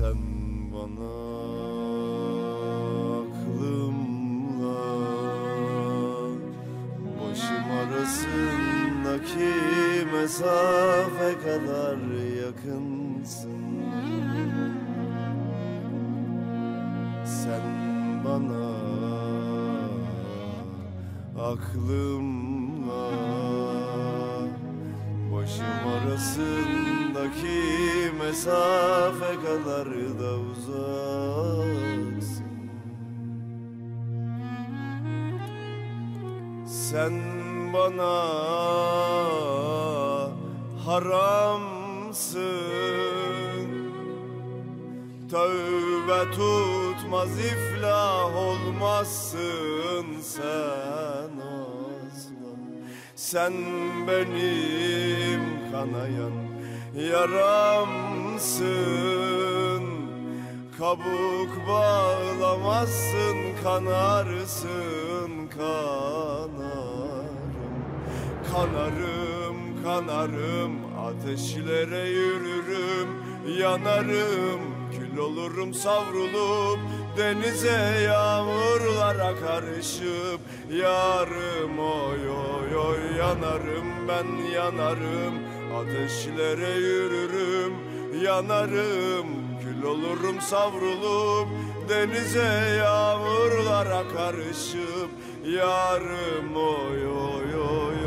sen bana aklımla Başım arasındaki mesafe kadar yakınsın. Sen bana aklımla Başım arasındaki mesafe kadar da uzaksın. Sen bana haramsın. Tövbe tutmaz iflah olmazsın sen asla. Sen benim kanayan yaramsın Kabuk bağlamazsın kanarsın kanarım. Kanarım kanarım ateşlere yürürüm yanarım Kül olurum savrulup denize yağmurlara karışıp Yarım oy oy oy yanarım ben yanarım. Ateşlere yürürüm yanarım. Kül olurum savrulup denize yağmurlara karışıp Yarım oy oy oy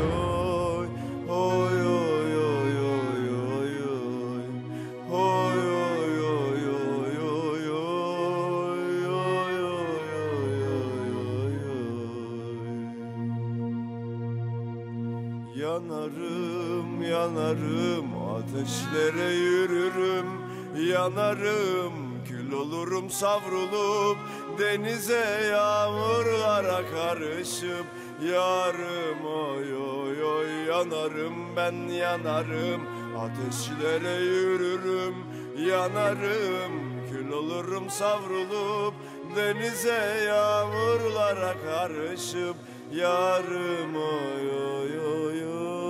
Yanarım yanarım ateşlere yürürüm. Yanarım kül olurum savrulup denize yağmurlara karışıp yarım oy oy oy yanarım ben yanarım. Ateşlere yürürüm yanarım kül olurum savrulup denize yağmurlara karışıp yarım oy oy oy